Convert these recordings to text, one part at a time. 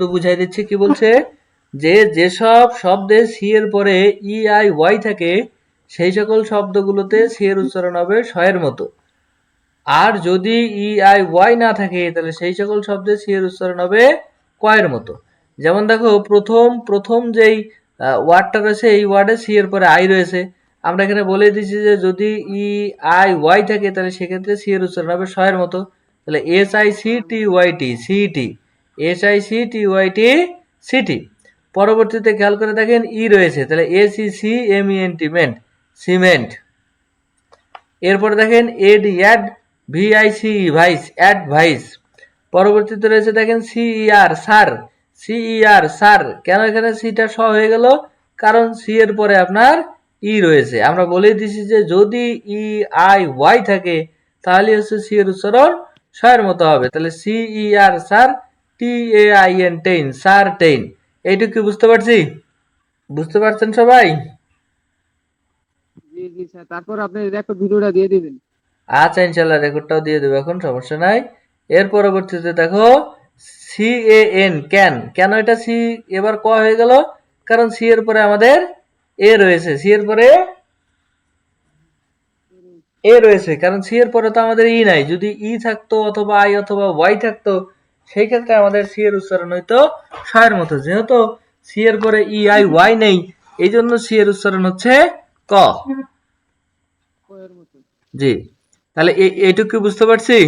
তো বুঝাই দিচ্ছি কি বলছে? যে যেসব শব্দে সি এর পরে ই, আই, ওয়াই থাকে, সেই সকল শব্দগুলোতে সি এর উচ্চারণ হবে শয়ের মতো। আর যদি ই, আই, ওয়াই না থাকে, তাহলে সেই সকল শব্দে সি এর উচ্চারণ হবে কয়ের মতো। যেমন দেখো, প্রথম প্রথম যেই ওয়ার্ডটা রয়েছে, এই ওয়ার্ডে সি এর পরে আই রয়েছে। আমরা এখানে বলে দিচ্ছি যে যদি ই, আই, ওয়াই থাকে, তাহলে সেক্ষেত্রে সি এর উচ্চারণ হবে শয়ের মতো। তাহলে S, I, C, T, Y, T city S I C T Y city পরবর্তীতে খেয়াল করে দেখেন ই রয়েছে, তাহলে S C M E ment cement এরপরে দেখেন ad ad VIC vice ad vice পরবর্তীতে রয়েছে দেখেন সিইআর সার সিইআর সার কেন এখানে সিটা স হয়ে গেল? কারণ সি এর পরে আপনার ই রয়েছে। আমরা বলে দিছি যে যদি ই আই ওয়াই থাকে, তাহলে হচ্ছে সি এর উচ্চারণ শয়ের মতো হবে। তাহলে CER cer T A I N tain cer tain. এইটুকু কি বুঝতে পারছি? বুঝতে পারছেন সবাই? জি জি স্যার। তারপর আপনি রেকর্ড ভিডিওটা দিয়ে দিবেন। আচ্ছা ইনশাল্লাহ রেকর্ডটাও দিয়ে দেবো এখন সমস্যা নাই। এর পরবর্তীতে দেখো সি এ এন ক্যান কেন এটা সি এবার ক হয়ে গেল? কারণ সি এর পরে আমাদের এ রয়েছে। সি এর পরে এ রয়েছে। কারণ সি এর পরে তো আমাদের ই নাই। যদি ই থাকতো অথবা আই অথবা ওয়াই থাকতো সেই ক্ষেত্রে আমাদের সি এর উচ্চারণ হইতো শয়ের মতো, যেহেতু সি এর পরে ই আই ওয়াই নেই এই জন্য সি এর উচ্চারণ হচ্ছে ক। জি, তাহলে এইটুকু বুঝতে পারছি?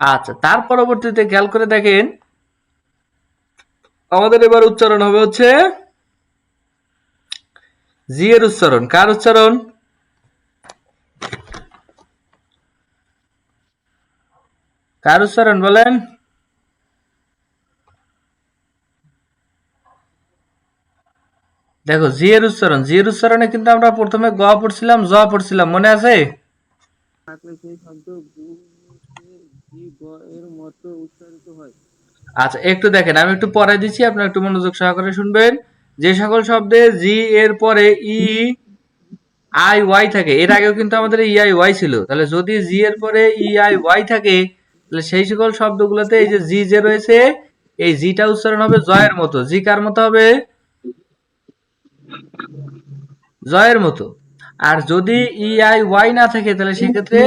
আচ্ছা তার পরবর্তীতে খেয়াল করে দেখেন, আমাদের এবার উচ্চারণ হবে হচ্ছে জি এর উচ্চারণ। কার উচ্চারণ? কার উচ্চারণ বলেন? দেখো জি এর উচ্চারণ। জি উচ্চারণে কিন্তু আমরা প্রথমে গ পড়ছিলাম, জ পড়ছিলাম। মনে আছে? আচ্ছা একটু দেখেন, আমি একটু পরে দিচ্ছি, আপনারা একটু মনোযোগ সহকারে শুনবেন। যে সকল শব্দে জি এর পরে ই, আই, ওয়াই থাকে, এর আগেও কিন্তু আমাদের ই, আই, ওয়াই ছিল। তাহলে যদি জি এর পরে ই, আই, ওয়াই থাকে তাহলে সেই সকল শব্দগুলোতে এই যে জি যে রয়েছে এই জিটা উচ্চারণ হবে জয়ের মতো। জি কার মতো হবে? জয়ের মতো। আর যদি ই আই ওয়াই না থাকে তাহলে সেক্ষেত্রে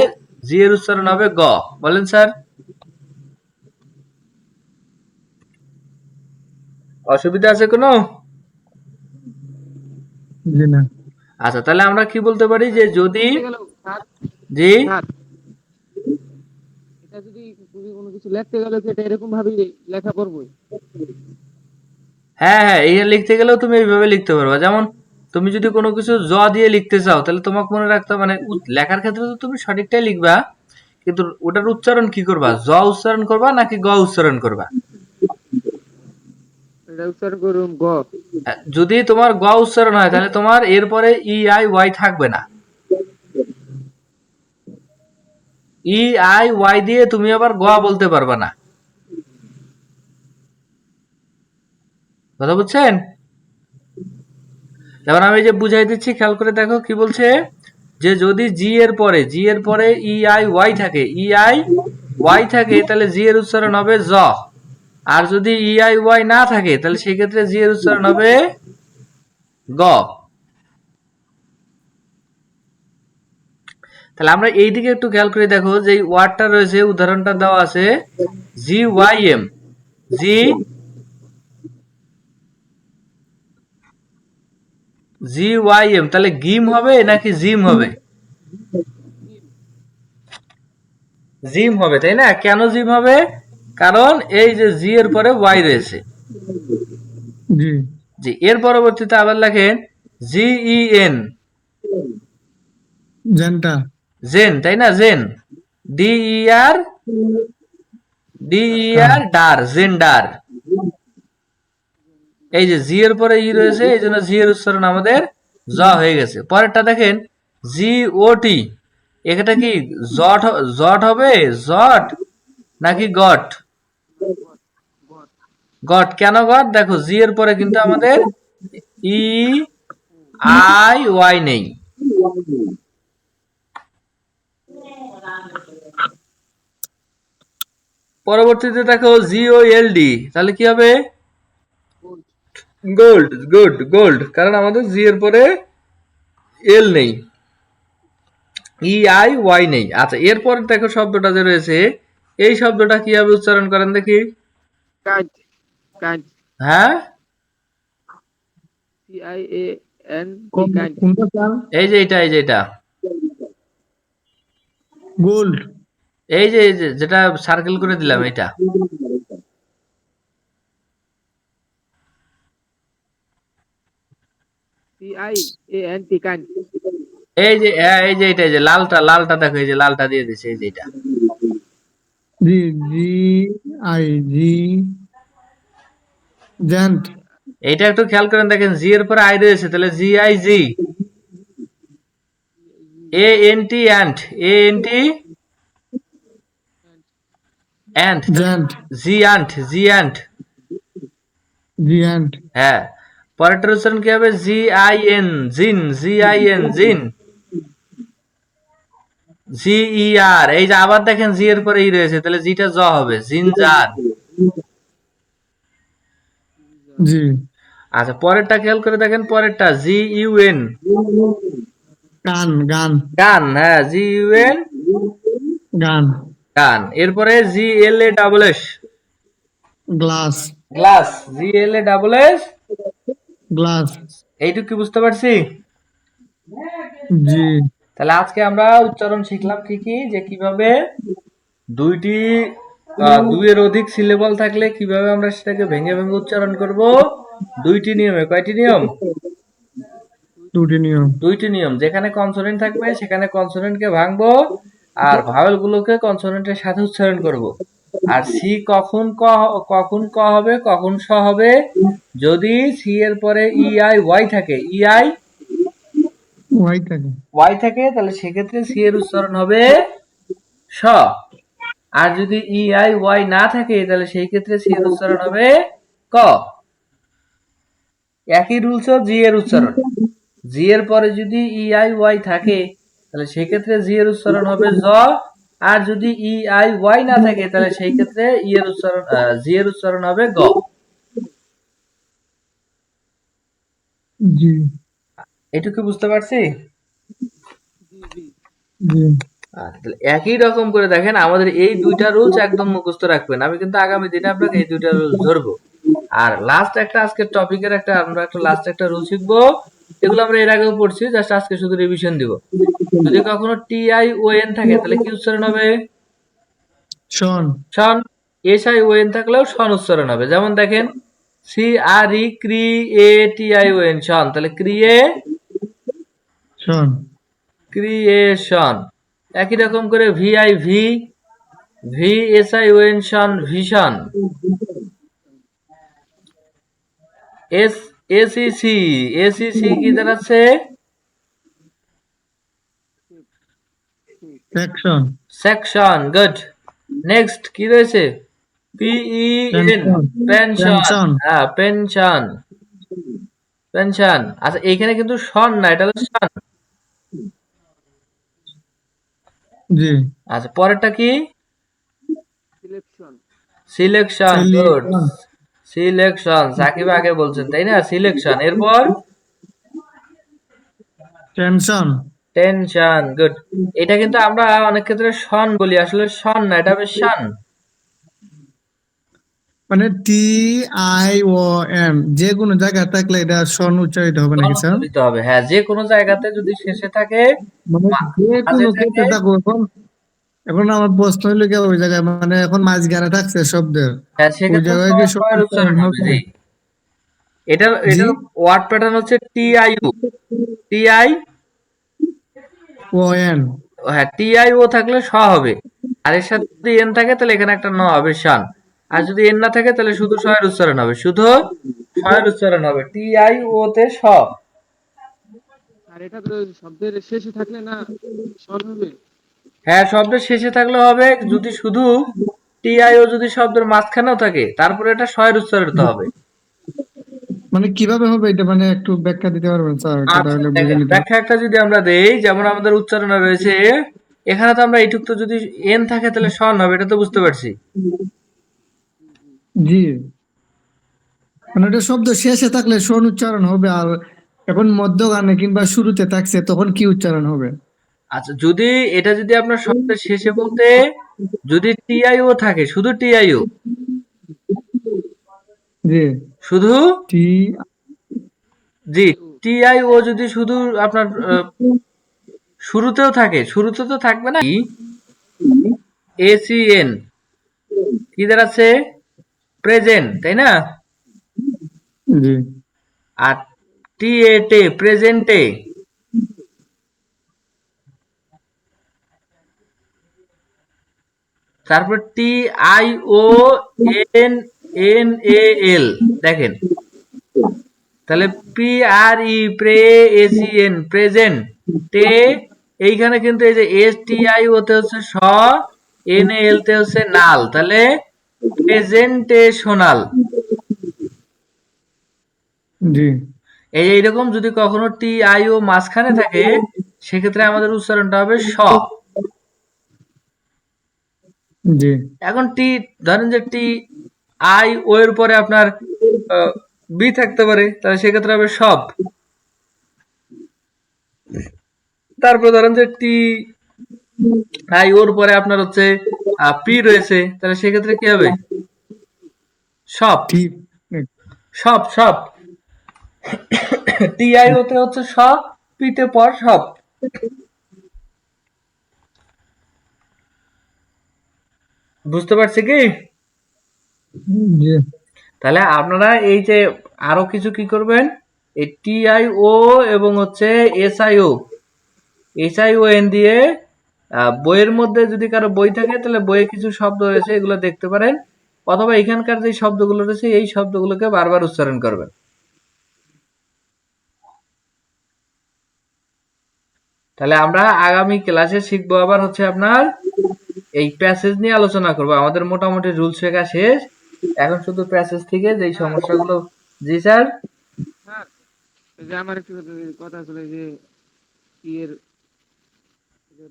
জি এর উচ্চারণ হবে গ। বলেন স্যার। অসুবিধা আছে কোনো? জি না। আচ্ছা তাহলে আমরা কি বলতে পারি যে যদি জি স্যার। এটা যদি যদি কোনো কিছু লিখতে গেলে এটা এরকম ভাবে লেখা হ্যাঁ হ্যাঁ এই লিখতে গেলেও তুমি এইভাবে লিখতে পারবা। যেমন তুমি যদি কোনো কিছু জ দিয়ে লিখতে চাও তাহলে তোমাকে মনে রাখতে মানে লেখার ক্ষেত্রে তো তুমি সঠিকটাই লিখবা কিন্তু ওটার উচ্চারণ কি করবা? জ উচ্চারণ করবা নাকি গ উচ্চারণ করবা? এটা উচ্চারণ করুন গ। আহ, যদি তোমার গ উচ্চারণ হয় তাহলে তোমার এরপরে ই আই ওয়াই থাকবে না। ই, আই, ওয়াই দিয়ে তুমি আবার গ বলতে পারবে না। কথা বুঝছেন? যেমন আমি যে বুঝাই দিচ্ছি, খেয়াল করে দেখো কি বলছে? যে যদি জি এর পরে জি এর পরে ই আই ওয়াই থাকে ই আই ওয়াই থাকে, তাহলে জি এর উচ্চারণ হবে জ। আর যদি ই আই ওয়াই না থাকে, তাহলে সেক্ষেত্রে জি এর উচ্চারণ হবে গ। তাহলে আমরা এই দিকে একটু খেয়াল করে দেখো যে ওয়ার্ডটা রয়েছে উদাহরণটা দেওয়া আছে G Y M G G Y M তাহলে গিম হবে নাকি জিম হবে? জিম হবে তাই না? কেন জিম হবে? কারণ এই যে জি এর পরে ওয়াই রয়েছে। জি। জি এর পরবর্তীতে আবার লেখেন জি ই এন জেনটা। জেন, তাই না? Gen. D R D R der gender এই যে জি এর পরে ই রয়েছে, এই জন্য জি এর উচ্চারণ আমাদের জ হয়ে গেছে। পরেরটা দেখেন, জি ও টি এটা কি জট জট হবে? জট, নাকি গট? গট। কেন গট? দেখো, জি এর পরে কিন্তু আমাদের ই আই ওয়াই নেই। পরবর্তীতে দেখো জিও এল ডি তাহলে কি হবে? গোল্ড গোল্ড গুড গোল্ড কারণ আমাদের জি এর পরে এল নেই। ই আই ওয়াই নেই। আচ্ছা এরপরে দেখো শব্দটা যে রয়েছে এই শব্দটা কীভাবে উচ্চারণ করেন দেখি? হ্যাঁ? এই যে এটা এই যে এটা। গোল্ড এই যে এই যে যেটা সার্কেল করে দিলাম এটা এই যে হ্যাঁ, এই যে এটা যে লালটা লালটা দেখো এই যে লালটা দিয়ে দিছে এই যে এটা জি জি আই জি জেন্ট এইটা একটু খেয়াল করেন দেখেন জি এর পরে আই রয়েছে তাহলে G I G A N T and A N T and gent G and G and G and হ্যাঁ। পরেরটার উচ্চারণ কি হবে? জি আই এন জিন জি আই এন জিন জি ই আর এই যে আবার দেখেন জি এর পরে ই রয়েছে তাহলে জিটা জ হবে। জিনজার জি আচ্ছা পরেরটা খেয়াল করে দেখেন পরেরটা। জি ইউ এন গান গান। গান হ্যাঁ G U N gun. Gun এরপরে G L A double S glass. Glass. G L A double S glass. এইটুকু কি বুঝতে পারছি? জি। তাহলে আজকে আমরা উচ্চারণ শিখলাম কি কি? যে কীভাবে দুইটি দুইয়ের অধিক সিলেবল থাকলে কীভাবে আমরা সেটাকে ভেঙে ভেঙে উচ্চারণ করব? দুইটি নিয়মে। কয়টি নিয়ম? দুটি নিয়ম। দুইটি নিয়ম। যেখানে কনসোনেন্ট থাকবে সেখানে কনসোনেন্টকে ভাঙবো। আর ভাওয়েল গুলোকে কনসোনেন্টের সাথে উচ্চারণ করব। আর সি কখন ক কখন ক হবে কখন স হবে? যদি সি এর পরে ই আই ওয়াই থাকে ই আই ওয়াই থাকে। ওয়াই থাকে তাহলে সেক্ষেত্রে সি এর উচ্চারণ হবে স। আর যদি ই আই ওয়াই না থাকে তাহলে সেই ক্ষেত্রে সি এর উচ্চারণ হবে ক। একই রুলস জি এর উচ্চারণ। জি এর পরে যদি ই আই ওয়াই থাকে তাহলে সেই ক্ষেত্রে জি এর উচ্চারণ হবে জ। আর যদি ই আই ওয়াই না থাকে তাহলে সেই ক্ষেত্রে ই এর উচ্চারণ জি এর উচ্চারণ হবে গ। জি। এটুকু বুঝতে পারছি? একই রকম করে দেখেন আমাদের এই দুইটা রুলস একদম মুখস্থ রাখবেন। আমি কিন্তু আগামী দিনে আপনাকে এই দুইটা রুলস ধরবো। আর লাস্ট একটা আজকের টপিকের একটা আমরা একটা লাস্ট একটা রুল শিখব। এগুলো আমরা এর আগেও পড়ছি জাস্ট আজকে শুধু রিভিশন দিব। যদি কখনো টি আই ও এন থাকে তাহলে কি উচ্চারণ হবে? Shun. Shun S I O N থাকলেও শন উচ্চারণ হবে। যেমন দেখেন C R E cre A T I O N shun তাহলে ক্রিয়ে শন। ক্রিয়েশন। একই রকম করে V I V V S I O N shun vision. S ACC এসিসি কি দাঁড়াচ্ছে সেকশন সেকশন গুড নেক্সট কি রয়েছে? পিই পেনশন হ্যাঁ পেনশন পেনশন আচ্ছা এখানে কিন্তু শন না এটা হলো শান জি। আচ্ছা পরেরটা কি? Selection selection good Selection. Selection Sakib আগে বলছেন তাই না? সিলেকশন এরপর? টেনশন টেনশন গুড এটা কিন্তু আমরা অনেক ক্ষেত্রে শন বলি আসলে শন না এটা হবে শান। মানে টি আই ও এম যে কোনো জায়গায় থাকলে এটা শন উচ্চারিত হবে নাকি স্যার হবে হ্যাঁ যে কোনো জায়গাতে যদি শেষে থাকে মানে যে কোনো ক্ষেত্রে থাকো এখন আমার প্রশ্ন হইল কি ওই জায়গায় মানে এখন মাঝখানে থাকছে শব্দের। হ্যাঁ সেক্ষেত্রে জায়গায় কি এটার এটার ওয়ার্ড প্যাটার্ন হচ্ছে T I U T I O N হ্যাঁ টি আই ও থাকলে স হবে। আর এর সাথে যদি এন থাকে তাহলে এখানে একটা ন হবে শান। আর যদি এন না থাকে তাহলে শুধু শয়ের উচ্চারণ হবে। শুধু শয়ের উচ্চারণ হবে। টি আই ও তে স। আর এটা তো শব্দের শেষে থাকলে না শন হবে। হ্যাঁ শব্দের শেষে থাকলে হবে যদি শুধু টি আই ও যদি শব্দের মাঝখানেও থাকে তারপরে এটা শয়ের উচ্চারিত হবে। মানে কীভাবে হবে এটা? মানে একটু ব্যাখ্যা দিতে পারবেন স্যার? আচ্ছা, ব্যাখ্যা একটা যদি আমরা দেই যেমন আমাদের উচ্চারণে রয়েছে এখানে তো আমরা এইটুক তো যদি এন থাকে তাহলে শন হবে এটা তো বুঝতে পারছি। জি। মানে এটা শব্দ শেষে থাকলে স্বন উচ্চারণ হবে আর এখন মধ্যগানে কিংবা শুরুতে থাকছে তখন কি উচ্চারণ হবে? আচ্ছা যদি এটা যদি আপনার শব্দের শেষে বলতে যদি টিআইও থাকে শুধু টিআইও জি। শুধু? টি জি টিআইও যদি শুধু আপনার শুরুতেও থাকে শুরুতে তো থাকবে না? এসিএন কি দাঁড়াচ্ছে প্রেজেন্ট তাই না? জি। আর টিএটে প্রেজেন্টে তারপর T I O N N A L দেখেন। তাহলে P R E pre SE N present টে এইখানে কিন্তু এই যে এস টি আই ওতে হচ্ছে স এন এল তে হচ্ছে নাল। তাহলে প্রেজেন্টেশনাল জি। এই এইরকম যদি কখনো টি আই ও মাঝখানে থাকে সেক্ষেত্রে আমাদের উচ্চারণটা হবে স। জি। এখন টি ধরেন যে টি আই ও এর পরে আপনার বি থাকতে পারে তাহলে সেক্ষেত্রে হবে সব। তারপর ধরেন যে টি আই ওর পরে আপনার হচ্ছে পি রয়েছে তাহলে সেক্ষেত্রে কি হবে? সব। সব সব। টি আই ওতে হচ্ছে সব পিতে পর সব। বুঝতে পারছি কি? তাহলে আপনারা এই যে আরও কিছু কি করবেন? এই টিআইও এবং হচ্ছে এসআইও এসআইও এন দিয়ে বইয়ের মধ্যে যদি কারও বই থাকে তাহলে বইয়ে কিছু শব্দ রয়েছে এগুলো দেখতে পারেন। অথবা এখানকার যে শব্দগুলো রয়েছে এই শব্দগুলোকে বারবার উচ্চারণ করবেন। তাহলে আমরা আগামী ক্লাসে শিখব আবার হচ্ছে আপনার এই প্যাসেজ নিয়ে আলোচনা করব। আমাদের মোটামুটি রুল শেখা শেষ। এখন শুধু প্যাসেজ থেকে যেই সমস্যাগুলো জি স্যার? স্যার যে আমার একটু কথা ছিল যে ইয়ের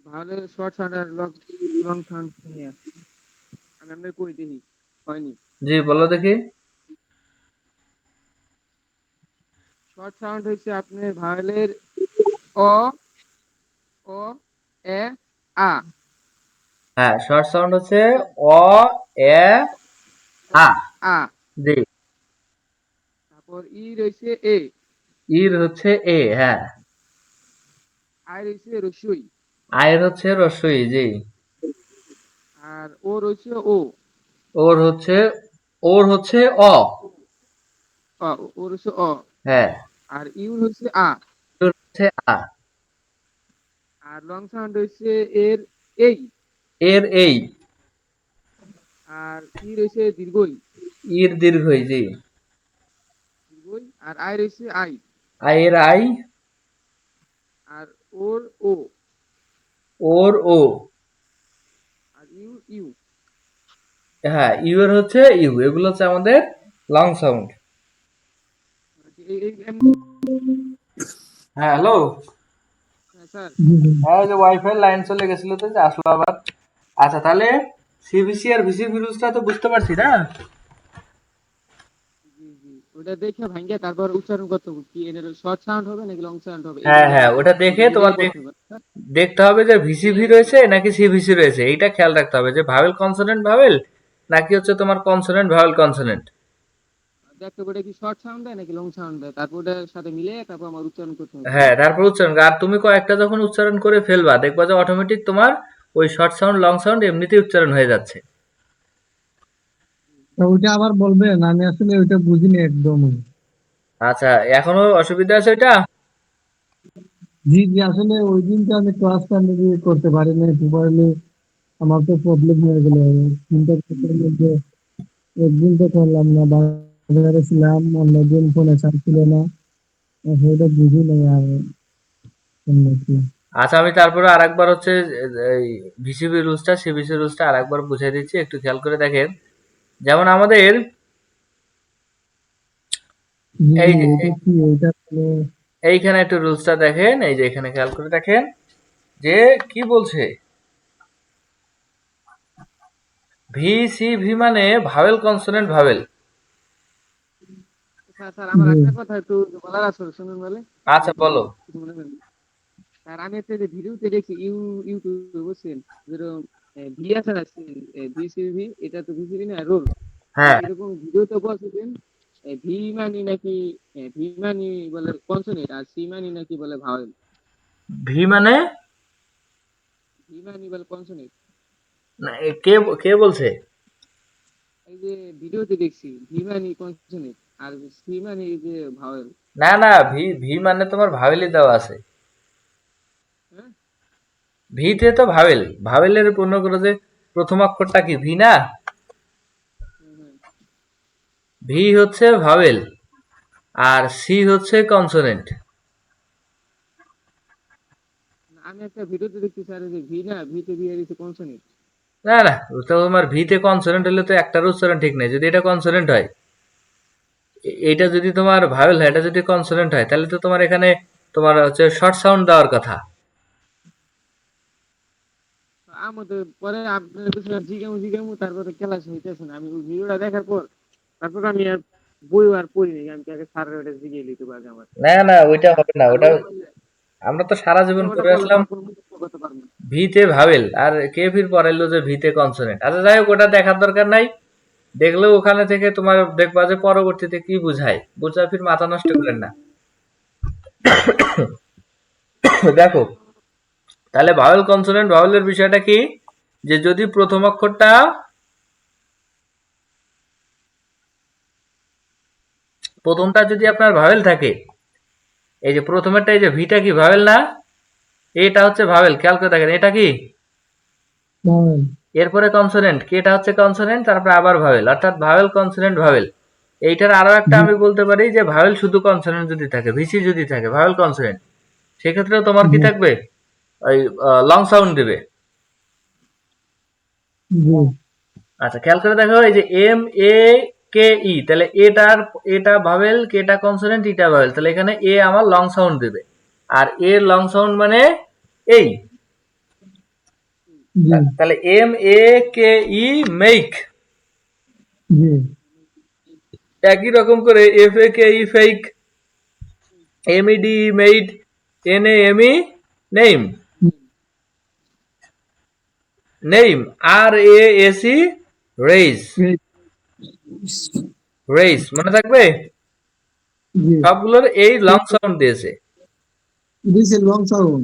ভালো শর্ট সাউন্ড আর লং সাউন্ড নিয়ে আমি আপনার কই দিই হয়নি। জি বলো দেখি। শর্ট সাউন্ড হচ্ছে আপনার ভাওয়েলের অ অ এ আ। হ্যাঁ শর্ট সাউন্ড হচ্ছে অ এ আ। আ। জি। তারপর ই রয়েছে এ। ইর হচ্ছে এ হ্যাঁ। আই রয়েছে রসুই। আয়ের হচ্ছে রসই জি। আর ও রয়েছে ও। ওর হচ্ছে ওর হচ্ছে অ। অ, ও রয়েছে অ। হ্যাঁ। আর ইউ হচ্ছে আ। হচ্ছে আ। আর লং সাউন্ড হচ্ছে এর এই। এর এই। আর ই রয়েছে দীর্ঘই। ইর দীর্ঘই জি। দীর্ঘই আর আই রয়েছে আই। আয়ের আই। আর ওর ও। ওর ও। আর ইউ ইউ। হ্যাঁ ইউ এর হচ্ছে ইউ। এগুলো হচ্ছে আমাদের লং সাউন্ড। হ্যাঁ হ্যালো। হ্যাঁ, স্যার। হ্যাঁ যে ওয়াইফাই লাইন চলে গেছিল তো যে আসলো আবার। আচ্ছা তাহলে সিবিসি আর ভিসি ভিরুসটা তো বুঝতে পারছি না? ওটা দেখে ভাঙ্গে তারপর উচ্চারণ করতে হবে। কি এর শর্ট সাউন্ড হবে নাকি লং সাউন্ড হবে? হ্যাঁ হ্যাঁ ওটা দেখে তোমার স্যার। দেখতে হবে যে ভিসিভি রয়েছে নাকি সিভিসি রয়েছে এইটা খেয়াল রাখতে হবে যে ভাওয়েল কনসোনেন্ট ভাওয়েল নাকি হচ্ছে তোমার কনসোনেন্ট ভাওয়েল কনসোনেন্ট দেখতে ওটা কি শর্ট সাউন্ড দেয় নাকি লং সাউন্ড দেয় তারপর ওটার সাথে মিলে তারপর আমার উচ্চারণ করতে হবে। হ্যাঁ তারপর উচ্চারণ আর তুমি কয়েকটা যখন উচ্চারণ করে ফেলবা দেখবা যে অটোমেটিক তোমার ওই শর্ট সাউন্ড লং সাউন্ড এমনিতেই উচ্চারণ হয়ে যাচ্ছে। ওইটা আবার বলবেন আমি আসলে ওইটা বুঝিনি একদম। আচ্ছা এখনও অসুবিধা আছে ওইটা? জি জি আসলে ওই দিনটা আমি ক্লাসটা মেবি করতে পারি না প্রপারলি আমার তো প্রবলেম হয়ে গেল। তিনটা ক্ষেত্রের মধ্যে একদিন তো করলাম না বাজারে ছিলাম অন্যদিন ফোনে চার্জ ছিল না। সেটা বুঝি নাই আর। আচ্ছা আমি তারপরে আরেকবার হচ্ছে এই ভিসিবি রুলসটা সিবিসি রুলসটা আরেকবার বুঝিয়ে দিচ্ছি একটু খেয়াল করে দেখেন। যেমন আমাদের এই এইখানে একটু রুলসটা দেখেন এই যে এখানে খেয়াল করে দেখেন যে কি বলছে? ভি সি ভি মানে vowel consonant vowel sir sir আমার জি। একটা কথা একটু বলার আছে শুনুন বলে আচ্ছা বলো। স্যার আমি একটা যে ভিডিওতে দেখছি ইউ ইউটিউবে বুঝছেন? যেরকম ভি আছে ভিসিভি এটা তো ভিসিভি না রোল। হ্যাঁ। এরকম ভিডিওতে বলছিলেন ভি মানি নাকি ভি মানি বলে কনসোনেন্ট আর সি মানি নাকি বলে ভাওয়েল। ভি মানে ভি মানি বলে কনসোনেন্ট না, কে কে বলছে? এই যে ভিডিওতে দেখছি ভি মানি কনসোনেন্ট আর সি মানি যে ভাওয়েল। না না ভি ভি মানে তোমার ভাওয়েলই দেওয়া আছে। ভিতে তো ভাওয়েল ভাবেলের পূর্ণ করে যে প্রথম অক্ষরটা কি ভি না। ভি হচ্ছে ভাবেল আর সি হচ্ছে কনসোনেন্ট আমি একটা ভিডিওতে দেখছি স্যার যে ভি না ভিতে ভি আর কনসোনেন্ট না না তোমার ভিতে কনসোনেন্ট হলে তো একটার উচ্চারণ ঠিক নেই যদি এটা কনসোনেন্ট হয়। এটা যদি তোমার ভাওয়েল হয় এটা যদি কনসোনেন্ট হয় তাহলে তো তোমার এখানে তোমার হচ্ছে শর্ট সাউন্ড দেওয়ার কথা। আমি তো পরে আপনার পিছনে জিগামু জিগামু তারপরে ক্লাস হইতেছে না। আমি ওই ভিডিওটা দেখার পর তারপর আমি আর বই আর পড়িনি আমি আগে স্যারের ওটা জিগিয়ে পারি আমার? না না ওইটা হবে না ওটা আমরা তো সারা জীবন করে আসলাম। ভিতে ভাবেল আর কে ফির পড়াইলো যে ভিতে কনসোনেন্ট আচ্ছা যাই হোক ওটা দেখার দরকার নাই। দেখলেও ওখানে থেকে তোমার দেখবা যে পরবর্তীতে কি বুঝায়। বুঝা ফির মাথা নষ্ট করেন না। দেখো তাহলে ভাওয়েল কনসোনেন্ট ভাওয়েলের বিষয়টা কি? যে যদি প্রথম অক্ষরটা প্রথমটা যদি আপনার ভাওয়েল থাকে এই যে প্রথমেরটা এই যে ভিটা কি ভাওয়েল না? এটা হচ্ছে ভাওয়েল খেয়াল করে দেখেন এটা কি? এরপরে কনসোনেন্ট কেটা হচ্ছে কনসোনেন্ট তারপরে আবার ভাওয়েল অর্থাৎ ভাওয়েল কনসোনেন্ট ভাওয়েল এইটার আরও একটা আমি বলতে পারি যে ভাওয়েল শুধু কনসোনেন্ট যদি থাকে ভিসি যদি থাকে ভাওয়েল কনসোনেন্ট সেক্ষেত্রে তোমার কি থাকবে? ওই লং সাউন্ড দিবে। আচ্ছা খেয়াল করে দেখো এই যে এম এ কে ই তাহলে এটার এটা ভাওয়েল কেটা কনসোনেন্ট ইটা ভাওয়েল তাহলে এখানে এ আমার লং সাউন্ড দিবে। আর এর লং সাউন্ড মানে এই তাহলে M A K E make একই রকম করে F A K E fake M E D made N A M E name name R A S E raise raise মনে থাকবে? সবগুলোর এই লং সাউন্ড দিয়েছে। লং সাউন্ড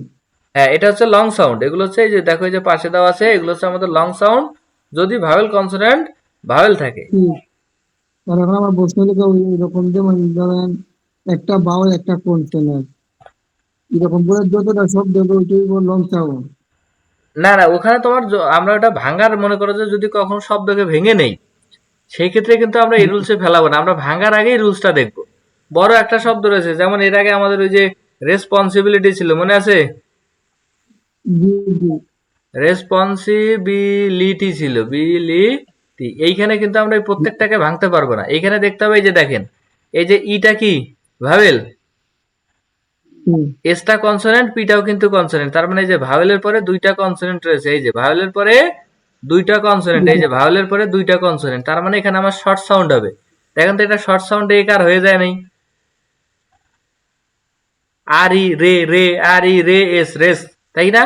হ্যাঁ এটা হচ্ছে লং সাউন্ড এগুলো হচ্ছে এই যে দেখো এই যে পাশে দেওয়া আছে এগুলো হচ্ছে আমাদের লং সাউন্ড যদি ভাওয়েল কনসোনেন্ট ভাওয়েল থাকে। এখন আমার প্রশ্ন হলো এরকম যে মানে ধরেন একটা বাউল একটা কনসোনেন্ট এরকম করে যতটা শব্দ ওইটাই লং সাউন্ড না না ওখানে তোমার আমরা ওটা ভাঙার মনে করো যে যদি কখনো শব্দকে ভেঙে নেই সেই ক্ষেত্রে কিন্তু আমরা এই রুলসে ফেলাবো না। আমরা ভাঙার আগেই রুলসটা দেখব। বড় একটা শব্দ রয়েছে যেমন এর আগে আমাদের ওই যে রেসপন্সিবিলিটি ছিল মনে আছে? রেসপন্সিবিলিটি ছিল বিলিটি এইখানে কিন্তু আমরা এই প্রত্যেকটাকে ভাঙতে পারব না। এইখানে দেখতে হবে এই যে দেখেন এই যে ইটা কি? ভাবেল? এসটা কনসোনেন্ট পিটাও কিন্তু কনসোনেন্ট তার মানে এই যে ভাওয়েলের পরে দুইটা কনসোনেন্ট রয়েছে। এই যে ভাওয়েলের পরে দুইটা কনসোনেন্ট এই যে ভাওয়েলের পরে দুইটা কনসোনেন্ট তার মানে এখানে আমার শর্ট সাউন্ড হবে। দেখেন তো এটা শর্ট সাউন্ড একার হয়ে যায় নাই? আর ই রে রে আর ই রে এস রেস। তাই না?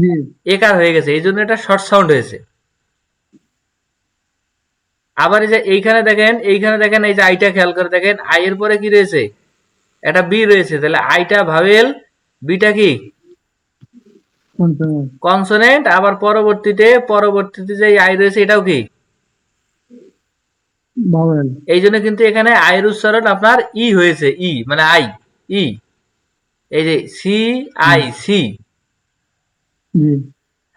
জি একার হয়ে গেছে? এই জন্য এটা শর্ট সাউন্ড হয়েছে। আবার এই যে এইখানে দেখেন এইখানে দেখেন এই যে আইটা খেয়াল করে দেখেন আই এর পরে কি রয়েছে? একটা বি রয়েছে তাহলে আইটা ভাবেল বিটা কি? কনসোনেন্ট আবার পরবর্তীতে পরবর্তীতে যে আই রয়েছে এটাও কি? এই জন্য কিন্তু এখানে আয়ের উচ্চারণ আপনার ই হয়েছে ই মানে আই ই এই যে সি আই সি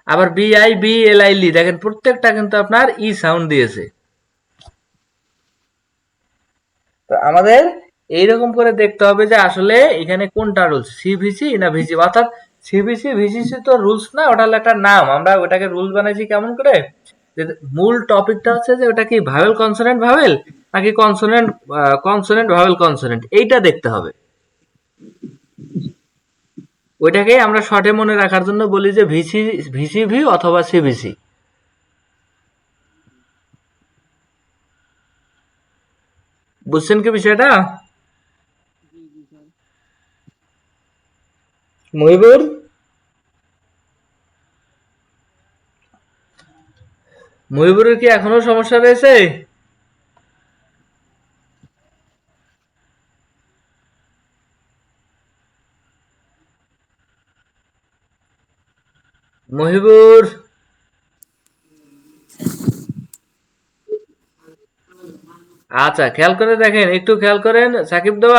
আবার B I B L I li দেখেন প্রত্যেকটা কিন্তু আপনার ই সাউন্ড দিয়েছে। তো আমাদের এইরকম করে দেখতে হবে যে আসলে এখানে কোনটা রুলস সিভিসি না ভিসি অর্থাৎ সিভিসি ভিসিসি তো রুলস না, ওটা হলো একটা নাম। আমরা ওটাকে রুলস বানাইছি কেমন করে? মূল টপিকটা হচ্ছে যে ওটা কি ভাবেল কনসোনেন্ট ভাবেল নাকি কনসোনেন্ট কনসোনেন্ট ভাবেল কনসোনেন্ট এইটা দেখতে হবে। ওইটাকে আমরা শর্টে মনে রাখার জন্য বলি যে ভিসি ভি অথবা সিভিসি বুঝছেন কি বিষয়টা? মহিবুর? মহিবুরের কি এখনও সমস্যা রয়েছে? মহিবুর? আচ্ছা খেয়াল করে দেখেন, একটু খেয়াল করেন, সাকিব দেওয়া